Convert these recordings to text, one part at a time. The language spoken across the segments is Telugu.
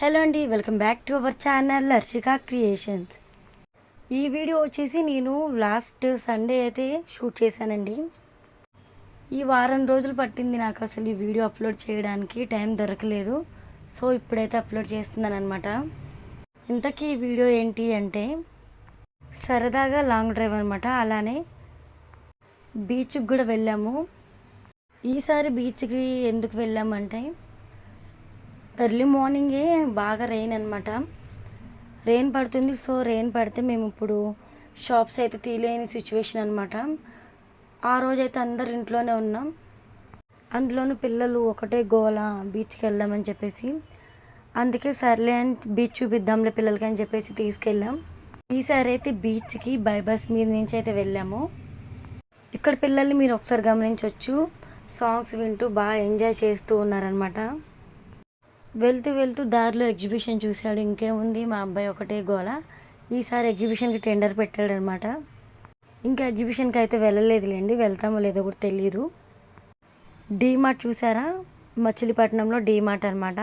హలో అండి welcome back to our channel Harshika creations. ఈ వీడియో వచ్చేసి నేను లాస్ట్ సండే అయితే షూట్ చేశానండి. ఈ వారం రోజులు పట్టింది నాకు అసలు ఈ వీడియో అప్లోడ్ చేయడానికి టైం దొరకలేదు. సో ఇప్పుడైతే అప్లోడ్ చేస్తున్నాను అనమాట ఇంతకీ ఈ వీడియో ఏంటి అంటే సరదాగా లాంగ్ డ్రైవ్ అనమాట అలానే బీచ్కి కూడా వెళ్ళాము. ఈసారి బీచ్కి ఎందుకు వెళ్ళామంటే ఎర్లీ మార్నింగే బాగా రెయిన్ అనమాట రెయిన్ పడుతుంది సో రెయిన్ పడితే మేము ఇప్పుడు షాప్స్ అయితే తీయలేని సిచ్యువేషన్ అనమాట ఆ రోజైతే అందరు ఇంట్లోనే ఉన్నాం. అందులోనూ పిల్లలు ఒకటే గోల బీచ్కి వెళ్దామని చెప్పేసి. అందుకే సర్లే అని బీచ్ చూపిద్దాంలే పిల్లలకి అని చెప్పేసి తీసుకెళ్ళాం. ఈసారి అయితే బీచ్కి బై బస్ మీద నుంచి అయితే వెళ్ళాము. ఇక్కడ పిల్లల్ని మీరు ఒకసారి గమనించవచ్చు సాంగ్స్ వింటూ బాగా ఎంజాయ్ చేస్తూ ఉన్నారనమాట వెళ్తూ వెళ్తూ దారిలో ఎగ్జిబిషన్ చూశాడు. ఇంకేముంది? మా అబ్బాయి ఒకటే గోల. ఈసారి ఎగ్జిబిషన్కి టెండర్ పెట్టాడనమాట. ఇంకా ఎగ్జిబిషన్కి అయితే వెళ్ళలేదులేండి. వెళ్తామో లేదో కూడా తెలియదు డీమార్ట్ చూసారా మచిలీపట్నంలో డీమార్ట్ అనమాట.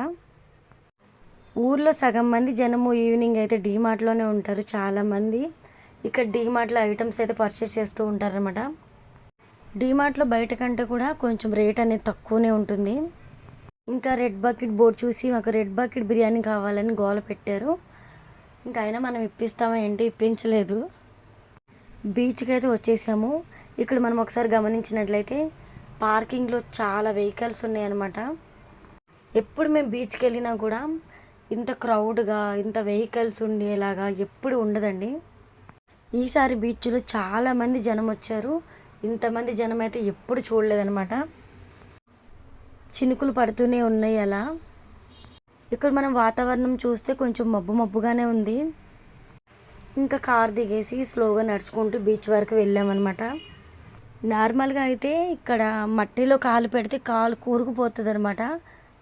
ఊర్లో సగం మంది జనము ఈవినింగ్ అయితే డీమార్ట్లోనే ఉంటారు చాలామంది. ఇక్కడ డీమార్ట్లో ఐటమ్స్ అయితే పర్చేస్ చేస్తూ ఉంటారనమాట. డీమార్ట్లో బయట కంటే కూడా కొంచెం రేట్ అనేది తక్కువనే ఉంటుంది. ఇంకా రెడ్ బకెట్ బోర్డ్ చూసి మాకు రెడ్ బకెట్ బిర్యానీ కావాలని గోల పెట్టారు. ఇంకా అయినా మనం ఇప్పిస్తామా ఏంటి ఇప్పించలేదు. బీచ్కి అయితే వచ్చేసాము. ఇక్కడ మనం ఒకసారి గమనించినట్లయితే పార్కింగ్లో చాలా వెహికల్స్ ఉన్నాయన్నమాట. ఎప్పుడు మేము బీచ్కి వెళ్ళినా కూడా ఇంత క్రౌడ్గా ఇంత వెహికల్స్ ఉండేలాగా ఎప్పుడు ఉండదండి. ఈసారి బీచ్లో చాలామంది జనం వచ్చారు. ఇంతమంది జనం అయితే ఎప్పుడు చూడలేదన్నమాట. చినుకులు పడుతూనే ఉన్నాయి అలా. ఇక్కడ మనం వాతావరణం చూస్తే కొంచెం మబ్బు మబ్బుగానే ఉంది. ఇంకా కార్ దిగేసి స్లోగా నడుచుకుంటూ బీచ్ వరకు వెళ్ళామన్నమాట. నార్మల్గా అయితే ఇక్కడ మట్టిలో కాలు పెడితే కాలు కూరుకుపోతుంది అనమాట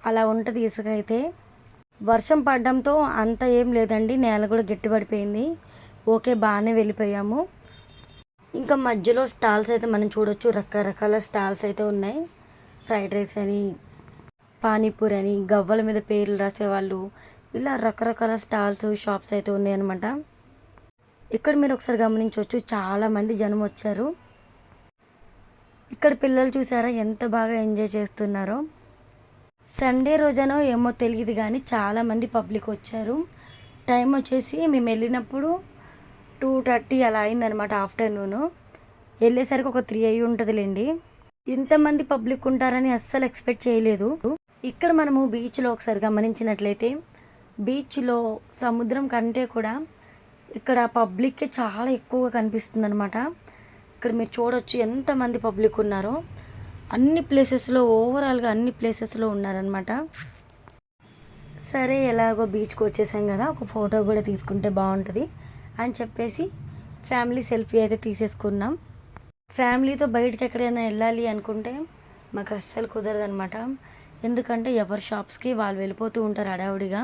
అలా ఉంటుంది ఇసుక అయితే. వర్షం పడడంతో అంత ఏం లేదండి నేల కూడా గట్టిపడిపోయింది. ఓకే బాగానే వెళ్ళిపోయాము. ఇంకా మధ్యలో స్టాల్స్ అయితే మనం చూడొచ్చు రకరకాల స్టాల్స్ అయితే ఉన్నాయి. ఫ్రైడ్ రైస్ అని పానీపూరి అని గవ్వల మీద పేర్లు రాసేవాళ్ళు. ఇలా రకరకాల స్టాల్స్ షాప్స్ అయితే ఉన్నాయన్నమాట. ఇక్కడ మీరు ఒకసారి గమనించవచ్చు చాలామంది జనం వచ్చారు. ఇక్కడ పిల్లలు చూసారా ఎంత బాగా ఎంజాయ్ చేస్తున్నారో. సండే రోజనో ఏమో తెలియదు కానీ చాలామంది పబ్లిక్ వచ్చారు. టైం వచ్చేసి మేము వెళ్ళినప్పుడు టూ థర్టీ అలా అయిందనమాట ఆఫ్టర్నూన్. వెళ్ళేసరికి ఒక త్రీ అయి ఉంటుందిలేండి. ఇంతమంది పబ్లిక్ ఉంటారని అస్సలు ఎక్స్పెక్ట్ చేయలేదు. ఇక్కడ మనము బీచ్లో ఒకసారి గమనించినట్లయితే బీచ్లో సముద్రం కంటే కూడా ఇక్కడ పబ్లిక్ చాలా ఎక్కువగా కనిపిస్తుంది అనమాట ఇక్కడ మీరు చూడొచ్చు ఎంతమంది పబ్లిక్ ఉన్నారో. అన్ని ప్లేసెస్లో ఓవరాల్గా అన్ని ప్లేసెస్లో ఉన్నారనమాట సరే ఎలాగో బీచ్కి వచ్చేసాం కదా ఒక ఫోటో కూడా తీసుకుంటే బాగుంటుంది అని చెప్పేసి ఫ్యామిలీ సెల్ఫీ అయితే తీసేసుకున్నాం. ఫ్యామిలీతో బయటకు ఎక్కడైనా వెళ్ళాలి అనుకుంటే మాకు అస్సలు కుదరదనమాట ఎందుకంటే ఎవరి షాప్స్కి వాళ్ళు వెళ్ళిపోతూ ఉంటారు హడావుడిగా.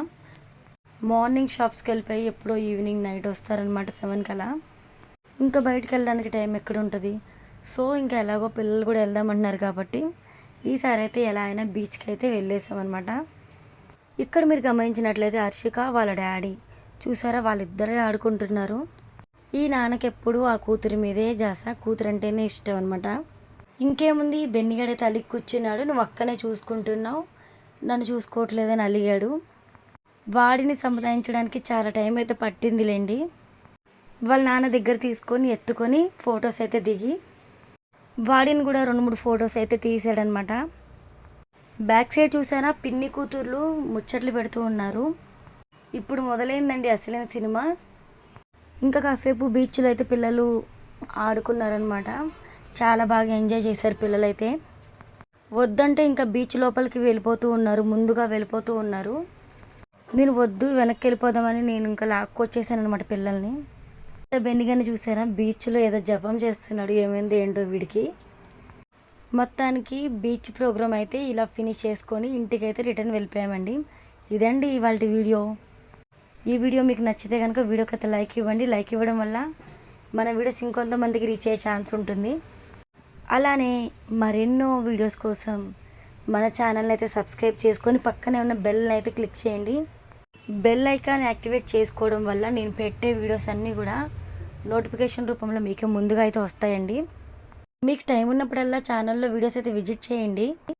మార్నింగ్ షాప్స్కి వెళ్ళిపోయి ఎప్పుడో ఈవినింగ్ నైట్ వస్తారనమాట సెవెన్ కల్లా. ఇంకా బయటకు వెళ్ళడానికి టైం ఎక్కడ ఉంటుంది సో ఇంకా ఎలాగో పిల్లలు కూడా వెళ్దామంటున్నారు కాబట్టి ఈసారి అయితే ఎలా అయినా బీచ్కి అయితే వెళ్ళేసామన్నమాట. ఇక్కడ మీరు గమనించినట్లయితే హర్షిక వాళ్ళ డాడీ చూసారా వాళ్ళిద్దరే ఆడుకుంటున్నారు. ఈ నాన్నకి ఎప్పుడు ఆ కూతురి మీదే జాస కూతురు అంటేనే ఇష్టం అనమాట ఇంకేముంది? బెన్నిగడే తల్లికి కూర్చున్నాడు. నువ్వు అక్కనే చూసుకుంటున్నావు. నన్ను చూసుకోవట్లేదని అలిగాడు. వాడిని సంప్రదాయించడానికి చాలా టైం అయితే పట్టిందిలేండి. వాళ్ళ నాన్న దగ్గర తీసుకొని ఎత్తుకొని ఫొటోస్ అయితే దిగి వాడిని కూడా రెండు మూడు ఫొటోస్ అయితే తీసాడనమాట బ్యాక్ సైడ్ చూసారా పిన్ని కూతుర్లు ముచ్చట్లు పెడుతూ ఉన్నారు. ఇప్పుడు మొదలైందండి అసలైన సినిమా. ఇంకా కాసేపు బీచ్లో అయితే పిల్లలు ఆడుకున్నారనమాట చాలా బాగా ఎంజాయ్ చేశారు పిల్లలైతే. వద్దంటే ఇంకా బీచ్ లోపలికి వెళ్ళిపోతూ ఉన్నారు ముందుగా వెళ్ళిపోతూ ఉన్నారు. నేను వద్దు వెనక్కి వెళ్ళిపోదామని నేను ఇంకా లాక్కొచ్చేసాను అనమాట పిల్లల్ని బెన్నిగాని చూసారా? బీచ్లో ఏదో జపం చేస్తున్నాడు ఏమైంది ఏంటో వీడికి. మొత్తానికి బీచ్ ప్రోగ్రామ్ అయితే ఇలా ఫినిష్ చేసుకొని ఇంటికైతే రిటర్న్ వెళ్ళిపోయామండి. ఇదండి ఇవాళ వీడియో. ఈ వీడియో మీకు నచ్చితే కనుక వీడియోకి అయితే లైక్ ఇవ్వండి. లైక్ ఇవ్వడం వల్ల మన వీడియోస్ ఇంకొంతమందికి రీచ్ అయ్యే ఛాన్స్ ఉంటుంది. అలానే మరెన్నో వీడియోస్ కోసం మన ఛానల్ని అయితే సబ్స్క్రైబ్ చేసుకొని పక్కనే ఉన్న బెల్ని అయితే క్లిక్ చేయండి. బెల్ ఐకాన్ యాక్టివేట్ చేసుకోవడం వల్ల నేను పెట్టే వీడియోస్ అన్నీ కూడా నోటిఫికేషన్ రూపంలో మీకే ముందుగా అయితే వస్తాయండి. మీకు టైం ఉన్నప్పుడల్లా ఛానల్లో వీడియోస్ అయితే విజిట్ చేయండి.